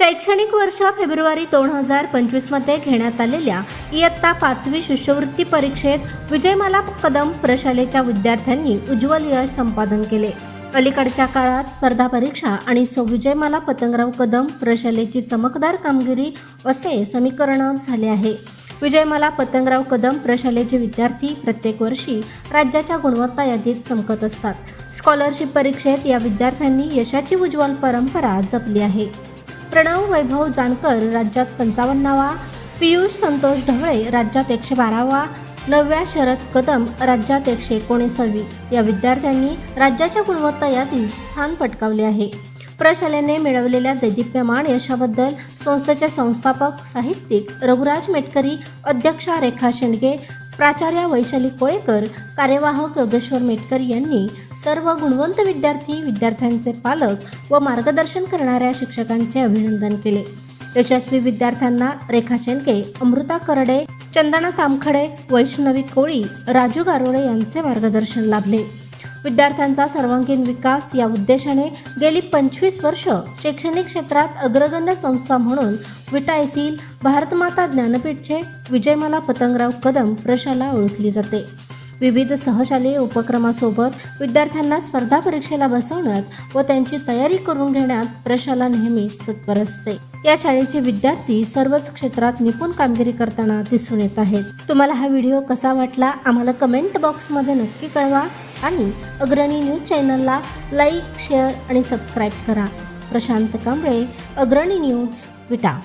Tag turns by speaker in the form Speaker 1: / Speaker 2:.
Speaker 1: शैक्षणिक वर्ष फेब्रुवारी दोन हजार पंचवीसमध्ये घेण्यात आलेल्या इयत्ता पाचवी शिष्यवृत्ती परीक्षेत विजयमाला कदम प्रशालेच्या विद्यार्थ्यांनी उज्ज्वल यश संपादन केले. अलीकडच्या काळात स्पर्धा परीक्षा आणि सौ विजयमाला पतंगराव कदम प्रशालेची चमकदार कामगिरी असे समीकरण झाले आहे. विजयमाला पतंगराव कदम प्रशालेचे विद्यार्थी प्रत्येक वर्षी राज्याच्या गुणवत्ता यादीत चमकत असतात. स्कॉलरशिप परीक्षेत या विद्यार्थ्यांनी यशाची उज्ज्वल परंपरा जपली आहे. प्रणव वैभव जानकर राज्यात पंचावन्नावा पियुष संतोष ढवळे राज्यात एकशे बारावा नवव्या शरद कदम राज्यात एकशे एकोणीसावी या विद्यार्थ्यांनी राज्याच्या गुणवत्ता यादीत स्थान पटकावले आहे. प्रशालेने मिळवलेल्या दैदिप्यमान यशाबद्दल संस्थेचे संस्थापक साहित्यिक रघुराज मेटकरी अध्यक्षा रेखा शेंडगे प्राचार्य वैशाली कोळेकर कार्यवाहक योगेश्वर मेटकर यांनी सर्व गुणवंत विद्यार्थी विद्यार्थ्यांचे पालक व मार्गदर्शन करणाऱ्या शिक्षकांचे अभिनंदन केले. यशस्वी विद्यार्थ्यांना रेखा शेंडगे अमृता करडे चंदना तामखडे वैष्णवी कोळी राजू गारोडे यांचे मार्गदर्शन लाभले. विद्यार्थ्यांचा सर्वांगीण विकास या उद्देशाने गेली पंचवीस वर्ष शैक्षणिक क्षेत्रात अग्रगण्य संस्था म्हणून विटा येथील भारतमाता ज्ञानपीठचे विजयमाला पतंगराव कदम प्रशाला ओळखली जाते. विविध सहशालेय उपक्रमासोबत विद्यार्थ्यांना स्पर्धा परीक्षेला बसवण्यात व त्यांची तयारी करून घेण्यात प्रशाला नेहमीच तत्पर असते. या शाळेचे विद्यार्थी सर्वच क्षेत्रात निपुण कामगिरी करताना दिसून येत आहेत. तुम्हाला हा व्हिडिओ कसा वाटला? आम्हाला कमेंट बॉक्समध्ये नक्की कळवा आणि अग्रणी न्यूज चॅनलला लाईक शेअर आणि सबस्क्राईब करा. प्रशांत कांबळे अग्रणी न्यूज विटा.